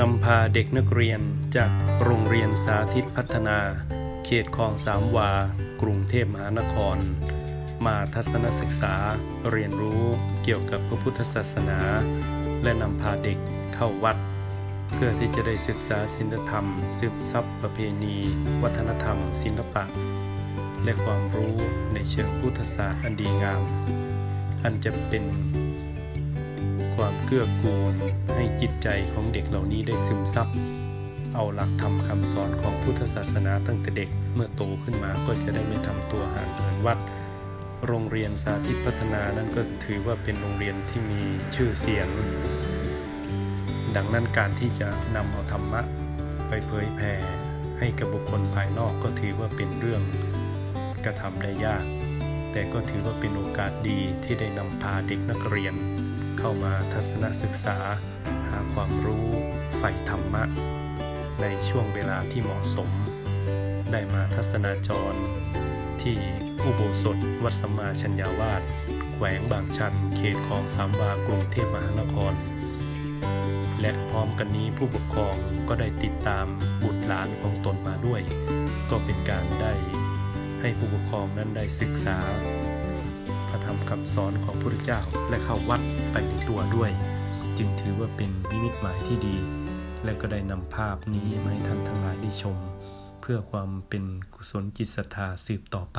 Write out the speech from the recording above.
นำพาเด็กนักเรียนจากโรงเรียนสาธิตพัฒนา เขตคลองสามวา กรุงเทพมหานคร มาทัศนศึกษาเรียนรู้เกี่ยวกับพระพุทธศาสนา และนำพาเด็กเข้าวัด เพื่อที่จะได้ศึกษาศีลธรรม สืบซับประเพณี วัฒนธรรม ศิลปะ และความรู้ในเชิงพุทธศาสตร์อันดีงาม อันจะเป็น ความเกื้อกูลให้จิตใจของเด็กเหล่านี้ได้ซึมซับ เอาหลักธรรมคำสอนของพุทธศาสนาตั้งแต่เด็กเมื่อโตขึ้นมาก็จะได้ไม่ทำตัวห่างเหินวัด โรงเรียนสาธิตพัฒนานั้นก็ถือว่าเป็นโรงเรียนที่มีชื่อเสียง ดังนั้นการที่จะนำเอาธรรมะไปเผยแผ่ให้กับบุคคลภายนอกก็ถือว่าเป็นเรื่องกระทำได้ยาก แต่ก็ถือว่าเป็นโอกาสดีที่ได้นำพาเด็กนักเรียน เข้ามาทัศนศึกษา หาความรู้ใฝ่ธรรมะ ในช่วงเวลาที่เหมาะสม ได้มาทัศนาจร ที่อุโบสถวัดสัมมาชัญญาวาสแขวงบางชัน เขตคลองสามวากรุงเทพมหานคร และพร้อมกันนี้ผู้ปกครองก็ได้ติดตามบุตรหลานของตนมาด้วย ก็เป็นการได้ให้ผู้ปกครองนั้นได้ศึกษา ระธรรมคำสอนของพระพุทธเจ้าและเข้าวัดไปในตัวด้วย จึงถือว่าเป็นนิมิตหมายที่ดี และก็ได้นำภาพนี้มาให้ท่านทั้งหลายได้ชม เพื่อความเป็นกุศลจิตศรัทธาสืบต่อไป